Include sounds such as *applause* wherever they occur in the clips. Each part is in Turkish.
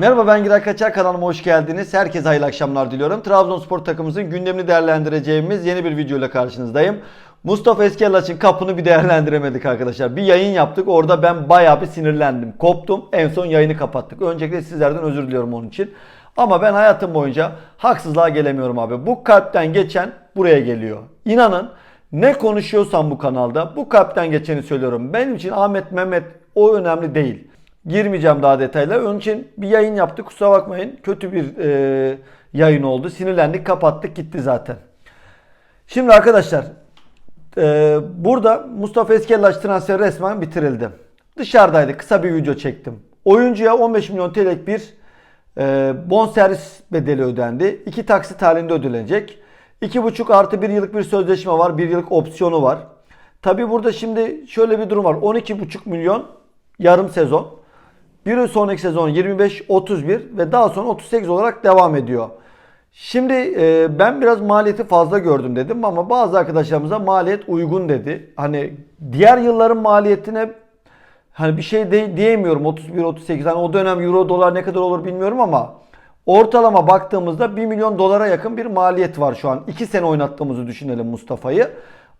Merhaba ben Giray Kaçar kanalıma hoş geldiniz. Herkese hayırlı akşamlar diliyorum. Trabzonspor takımımızın gündemini değerlendireceğimiz yeni bir video ile karşınızdayım. Mustafa Eskellaç'ın kapını bir değerlendiremedik arkadaşlar. Bir yayın yaptık. Orada ben bayağı bir sinirlendim. Koptum. En son yayını kapattık. Öncelikle sizlerden özür diliyorum onun için. Ama ben hayatım boyunca haksızlığa gelemiyorum abi. Bu kalpten geçen buraya geliyor. İnanın ne konuşuyorsam bu kanalda bu kalpten geçeni söylüyorum. Benim için Ahmet Mehmet o önemli değil. Girmeyeceğim daha detaylara. Onun için bir yayın yaptık. Kusura bakmayın. Kötü bir e, yayın oldu. Sinirlendik, kapattık, gitti zaten. Şimdi arkadaşlar e, burada Mustafa Eskellaç transferi resmen bitirildi. Dışarıdaydı. Kısa bir video çektim. Oyuncuya 15 milyon TL'lik bir e, bonservis bedeli ödendi. İki taksit halinde ödenecek. 2,5 artı 1 yıllık bir sözleşme var. 1 yıllık opsiyonu var. Tabi burada şimdi şöyle bir durum var. 12,5 milyon yarım sezon. Bir sonraki sezon 25, 31 ve daha sonra 38 olarak devam ediyor. Şimdi e, ben biraz maliyeti fazla gördüm dedim ama bazı arkadaşlarımıza maliyet uygun dedi. Hani diğer yılların maliyetine hani bir şey de, diyemiyorum 31 38 hani o dönem euro dolar ne kadar olur bilmiyorum ama ortalama baktığımızda 1 milyon dolara yakın bir maliyet var şu an. 2 sene oynattığımızı düşünelim Mustafa'yı.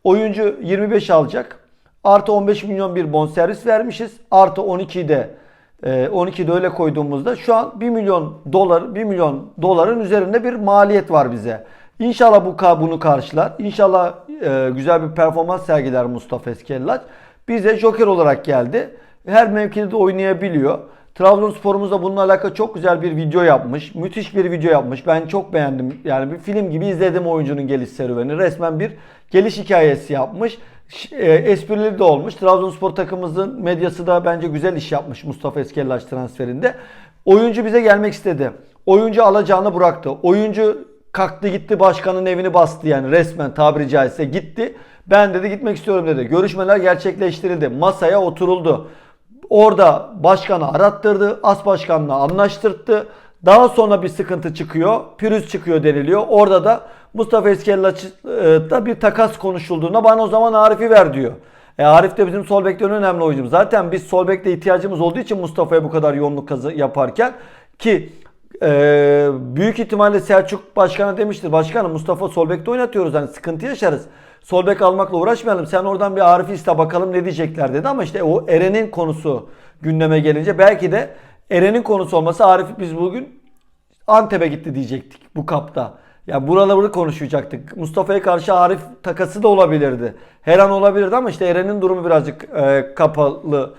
Oyuncu 25 alacak. Artı 15 milyon bir bonservis vermişiz. Artı 12'yi de 12'de öyle koyduğumuzda şu an 1 milyon dolar 1 milyon doların üzerinde bir maliyet var bize. İnşallah bu bunu karşılar. İnşallah e, güzel bir performans sergiler Mustafa Eskellaç. Bize joker olarak geldi. Her mevkide de oynayabiliyor. Trabzonspor'umuz da bununla alakalı çok güzel bir video yapmış. Müthiş bir video yapmış. Ben çok beğendim. Yani bir film gibi izledim oyuncunun geliş serüveni. Resmen bir geliş hikayesi yapmış. E, esprili de olmuş. Trabzonspor takımımızın medyası da bence güzel iş yapmış Mustafa Eskellaç transferinde. Oyuncu bize gelmek istedi. Oyuncu alacağını bıraktı. Oyuncu kalktı gitti başkanın evini bastı yani resmen tabiri caizse gitti. Ben dedi gitmek istiyorum dedi. Görüşmeler gerçekleştirildi. Masaya oturuldu. Orada başkanı arattırdı. As başkanla anlaştırdı. Daha sonra bir sıkıntı çıkıyor. Pürüz çıkıyor deniliyor. Orada da Mustafa Eskellaç'ta bir takas konuşulduğunda bana o zaman Arif'i ver diyor. E Arif de bizim sol bekten önemli oyuncumuz. Zaten biz sol bekte ihtiyacımız olduğu için Mustafa'ya bu kadar yoğunluk yaparken ki e, büyük ihtimalle Selçuk Başkan'a demiştir. Başkanım Mustafa sol bekte oynatıyoruz hani sıkıntı yaşarız. Sol bek almakla uğraşmayalım. Sen oradan bir Arif'i iste bakalım ne diyecekler dedi ama işte o Eren'in konusu gündeme gelince belki de Eren'in konusu olmasa Arif biz bugün Antep'e gitti diyecektik bu kapta. Ya buraları konuşacaktık. Mustafa'ya karşı Arif takası da olabilirdi. Her an olabilirdi ama işte Eren'in durumu birazcık e, kapalı.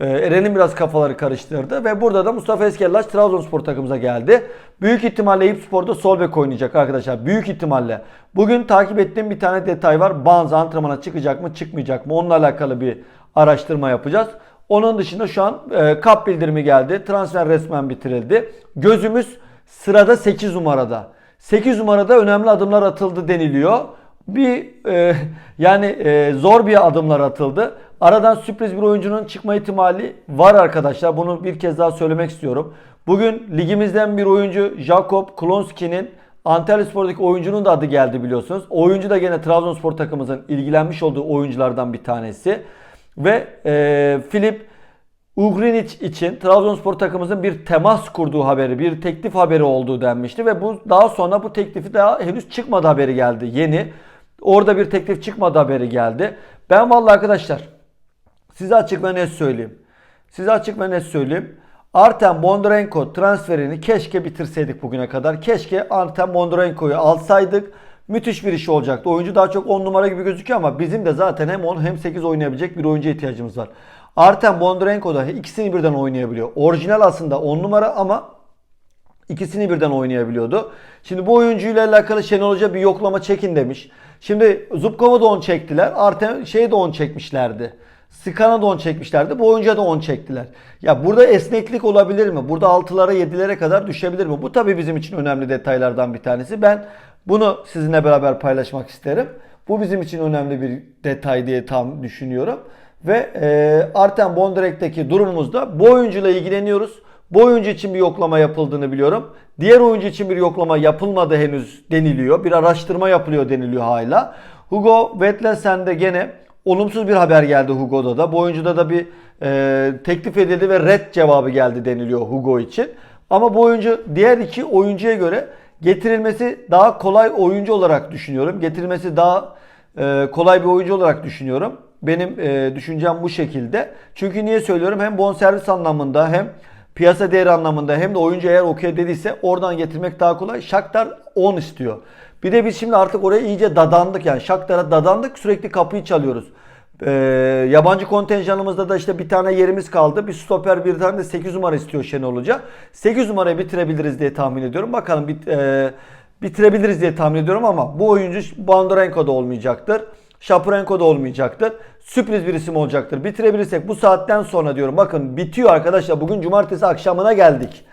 E, Eren'in biraz kafaları karıştırdı ve burada da Mustafa Eskellaç Trabzonspor takımıza geldi. Büyük ihtimalle Eyüp sol bek oynayacak arkadaşlar. Büyük ihtimalle. Bugün takip ettiğim bir tane detay var. Banza antrenmana çıkacak mı çıkmayacak mı? Onunla alakalı bir araştırma yapacağız. Onun dışında şu an e, kap bildirimi geldi. Transfer resmen bitirildi. Gözümüz sırada 8 numarada. 8 numarada önemli adımlar atıldı deniliyor. Bir e, *laughs* yani e, zor bir adımlar atıldı. Aradan sürpriz bir oyuncunun çıkma ihtimali var arkadaşlar. Bunu bir kez daha söylemek istiyorum. Bugün ligimizden bir oyuncu Jakob Klonski'nin Antalyaspor'daki oyuncunun da adı geldi biliyorsunuz. Oyuncu da gene Trabzonspor takımımızın ilgilenmiş olduğu oyunculardan bir tanesi. Ve e, Filip Ugrinic için Trabzonspor takımımızın bir temas kurduğu haberi, bir teklif haberi olduğu denmişti ve bu daha sonra bu teklifi daha henüz çıkmadı haberi geldi yeni. Orada bir teklif çıkmadı haberi geldi. Ben vallahi arkadaşlar size açık ve net söyleyeyim. Size açık ve net söyleyeyim. Artem Bondarenko transferini keşke bitirseydik bugüne kadar. Keşke Artem Bondarenko'yu alsaydık. Müthiş bir iş olacaktı. Oyuncu daha çok 10 numara gibi gözüküyor ama bizim de zaten hem 10 hem 8 oynayabilecek bir oyuncuya ihtiyacımız var. Artem Bondarenko da ikisini birden oynayabiliyor. Orijinal aslında 10 numara ama ikisini birden oynayabiliyordu. Şimdi bu oyuncuyla alakalı Şenol Hoca bir yoklama çekin demiş. Şimdi Zubkov'a da 10 çektiler. Artem şeye de 10 çekmişlerdi. Skan'a da 10 çekmişlerdi. Bu oyuncuya da 10 çektiler. Ya burada esneklik olabilir mi? Burada 6'lara 7'lere kadar düşebilir mi? Bu tabii bizim için önemli detaylardan bir tanesi. Ben bunu sizinle beraber paylaşmak isterim. Bu bizim için önemli bir detay diye tam düşünüyorum. Ve e, Artem Bondarek'teki durumumuzda bu oyuncuyla ilgileniyoruz. Bu oyuncu için bir yoklama yapıldığını biliyorum. Diğer oyuncu için bir yoklama yapılmadı henüz deniliyor. Bir araştırma yapılıyor deniliyor hala. Hugo Vetlensen de gene olumsuz bir haber geldi Hugo'da da. Bu oyuncuda da bir e, teklif edildi ve red cevabı geldi deniliyor Hugo için. Ama bu oyuncu diğer iki oyuncuya göre getirilmesi daha kolay oyuncu olarak düşünüyorum. Getirilmesi daha e, kolay bir oyuncu olarak düşünüyorum. Benim e, düşüncem bu şekilde. Çünkü niye söylüyorum? Hem bonservis anlamında hem piyasa değeri anlamında hem de oyuncu eğer okey dediyse oradan getirmek daha kolay. Shakhtar 10 istiyor. Bir de biz şimdi artık oraya iyice dadandık yani Shakhtar'a dadandık sürekli kapıyı çalıyoruz. Ee, yabancı kontenjanımızda da işte bir tane yerimiz kaldı. Bir stoper bir tane de 8 numara istiyor Şenol Hoca. 8 numarayı bitirebiliriz diye tahmin ediyorum. Bakalım bit, e, bitirebiliriz diye tahmin ediyorum ama bu oyuncu Bondarenko da olmayacaktır. Shapurenko da olmayacaktır. Sürpriz bir isim olacaktır. Bitirebilirsek bu saatten sonra diyorum. Bakın bitiyor arkadaşlar. Bugün cumartesi akşamına geldik.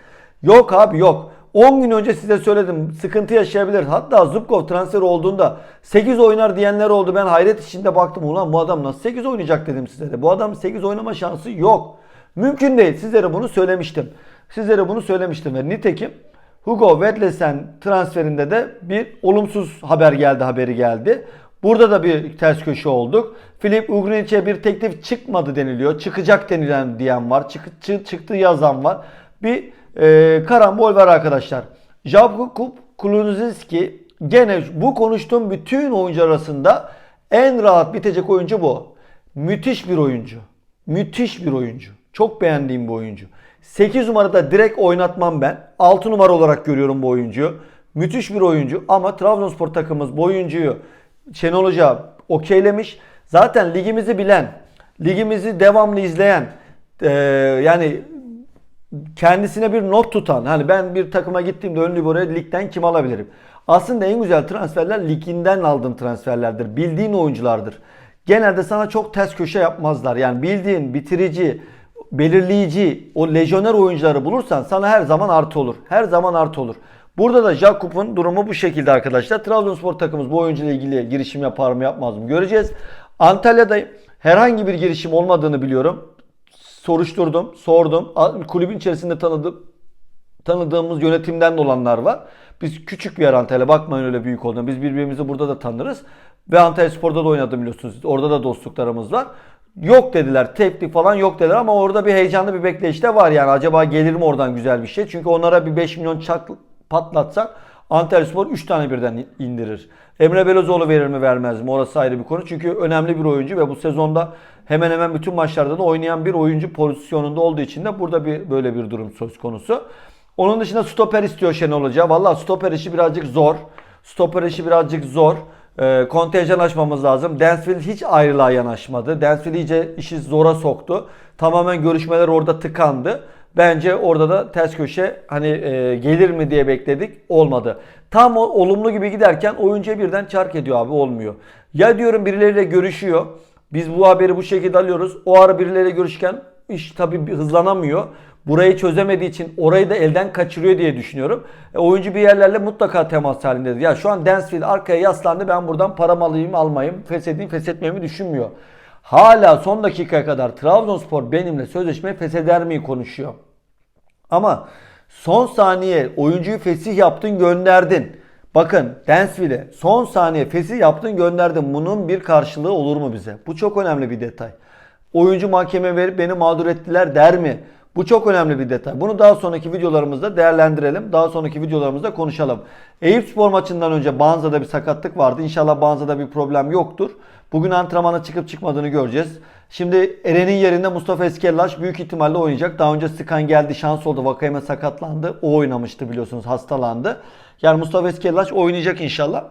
Yok abi yok. 10 gün önce size söyledim sıkıntı yaşayabilir. Hatta Zubkov transfer olduğunda 8 oynar diyenler oldu. Ben hayret içinde baktım. Ulan bu adam nasıl 8 oynayacak dedim size de. Bu adam 8 oynama şansı yok. Mümkün değil. Sizlere bunu söylemiştim. Sizlere bunu söylemiştim ve nitekim Hugo Vedlesen transferinde de bir olumsuz haber geldi, haberi geldi. Burada da bir ters köşe olduk. Filip Ugrinic'e bir teklif çıkmadı deniliyor. Çıkacak denilen diyen var. Çık, çı- çıktı yazan var. Bir e, karambol var arkadaşlar. Jakub Kulunzinski gene bu konuştuğum bütün oyuncu arasında en rahat bitecek oyuncu bu. Müthiş bir oyuncu. Müthiş bir oyuncu. Çok beğendiğim bir oyuncu. 8 numarada direkt oynatmam ben. 6 numara olarak görüyorum bu oyuncuyu. Müthiş bir oyuncu ama Trabzonspor takımımız bu oyuncuyu Şenol Hoca okeylemiş. Zaten ligimizi bilen, ligimizi devamlı izleyen, eee, yani kendisine bir not tutan, hani ben bir takıma gittiğimde ön libero ligden kim alabilirim? Aslında en güzel transferler liginden aldığın transferlerdir. Bildiğin oyunculardır. Genelde sana çok ters köşe yapmazlar. Yani bildiğin bitirici, belirleyici, o lejyoner oyuncuları bulursan sana her zaman artı olur. Her zaman artı olur. Burada da Jakub'un durumu bu şekilde arkadaşlar. Trabzonspor takımımız bu oyuncuyla ilgili girişim yapar mı yapmaz mı göreceğiz. Antalya'da herhangi bir girişim olmadığını biliyorum. Soruşturdum, sordum. Kulübün içerisinde tanıdım, tanıdığımız yönetimden de olanlar var. Biz küçük bir yer Antalya. Bakmayın öyle büyük olduğunu. Biz birbirimizi burada da tanırız. Ve Antalya Spor'da da oynadım biliyorsunuz. Orada da dostluklarımız var. Yok dediler. Teklif falan yok dediler ama orada bir heyecanlı bir bekleyiş var yani. Acaba gelir mi oradan güzel bir şey? Çünkü onlara bir 5 milyon çak patlatsak Antalya Spor 3 tane birden indirir. Emre Belözoğlu verir mi vermez mi? Orası ayrı bir konu. Çünkü önemli bir oyuncu ve bu sezonda hemen hemen bütün maçlarda da oynayan bir oyuncu pozisyonunda olduğu için de burada bir böyle bir durum söz konusu. Onun dışında stoper istiyor Şenol Hoca. Valla stoper işi birazcık zor. Stoper işi birazcık zor. Ee, kontenjan açmamız lazım. Dansville hiç ayrılığa yanaşmadı. Dansville iyice işi zora soktu. Tamamen görüşmeler orada tıkandı. Bence orada da ters köşe hani e, gelir mi diye bekledik. Olmadı. Tam olumlu gibi giderken oyuncuya birden çark ediyor abi olmuyor. Ya diyorum birileriyle görüşüyor. Biz bu haberi bu şekilde alıyoruz. O ara birileriyle görüşken iş tabii hızlanamıyor. Burayı çözemediği için orayı da elden kaçırıyor diye düşünüyorum. E, oyuncu bir yerlerle mutlaka temas halindedir. Ya şu an Dansfield arkaya yaslandı. Ben buradan param alayım almayayım, feshedeyim feshetmeyimi düşünmüyor. Hala son dakikaya kadar Trabzonspor benimle sözleşmeyi fesheder mi konuşuyor. Ama son saniye oyuncuyu fesih yaptın gönderdin. Bakın Dansville'e son saniye fesih yaptın gönderdin. Bunun bir karşılığı olur mu bize? Bu çok önemli bir detay. Oyuncu mahkeme verip beni mağdur ettiler der mi? Bu çok önemli bir detay. Bunu daha sonraki videolarımızda değerlendirelim. Daha sonraki videolarımızda konuşalım. Eyüp Spor maçından önce Banza'da bir sakatlık vardı. İnşallah Banza'da bir problem yoktur. Bugün antrenmana çıkıp çıkmadığını göreceğiz. Şimdi Eren'in yerinde Mustafa Eskellaş büyük ihtimalle oynayacak. Daha önce Sıkan geldi şans oldu. Vakayeme sakatlandı. O oynamıştı biliyorsunuz hastalandı. Yani Mustafa Eskellaş oynayacak inşallah.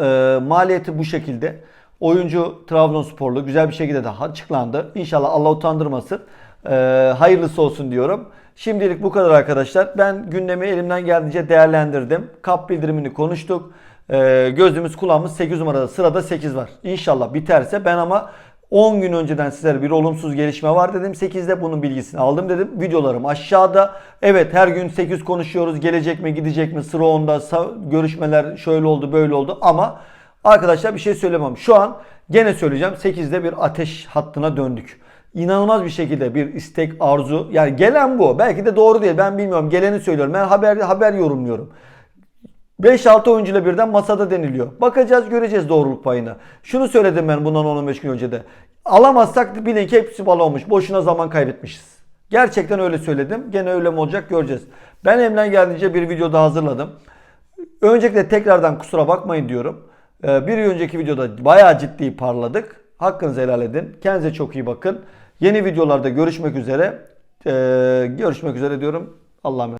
Ee, maliyeti bu şekilde. Oyuncu Trabzonsporlu güzel bir şekilde de açıklandı. İnşallah Allah utandırmasın. Ee, hayırlısı olsun diyorum. Şimdilik bu kadar arkadaşlar. Ben gündemi elimden geldiğince değerlendirdim. Kap bildirimini konuştuk. Ee, gözümüz kulağımız 8 numarada. Sırada 8 var. İnşallah biterse ben ama 10 gün önceden sizlere bir olumsuz gelişme var dedim. 8'de bunun bilgisini aldım dedim. Videolarım aşağıda. Evet her gün 8 konuşuyoruz. Gelecek mi gidecek mi sıra onda görüşmeler şöyle oldu böyle oldu ama arkadaşlar bir şey söylemem. Şu an gene söyleyeceğim 8'de bir ateş hattına döndük inanılmaz bir şekilde bir istek, arzu. Yani gelen bu. Belki de doğru değil. Ben bilmiyorum. Geleni söylüyorum. Ben haber haber yorumluyorum. 5-6 oyuncuyla birden masada deniliyor. Bakacağız göreceğiz doğruluk payını. Şunu söyledim ben bundan 15 gün önce de. Alamazsak bilin ki hepsi bal olmuş. Boşuna zaman kaybetmişiz. Gerçekten öyle söyledim. Gene öyle mi olacak göreceğiz. Ben elimden geldiğince bir video daha hazırladım. Öncelikle tekrardan kusura bakmayın diyorum. Ee, bir önceki videoda bayağı ciddi parladık. Hakkınızı helal edin. Kendinize çok iyi bakın. Yeni videolarda görüşmek üzere. Ee, görüşmek üzere diyorum. Allah'a emanet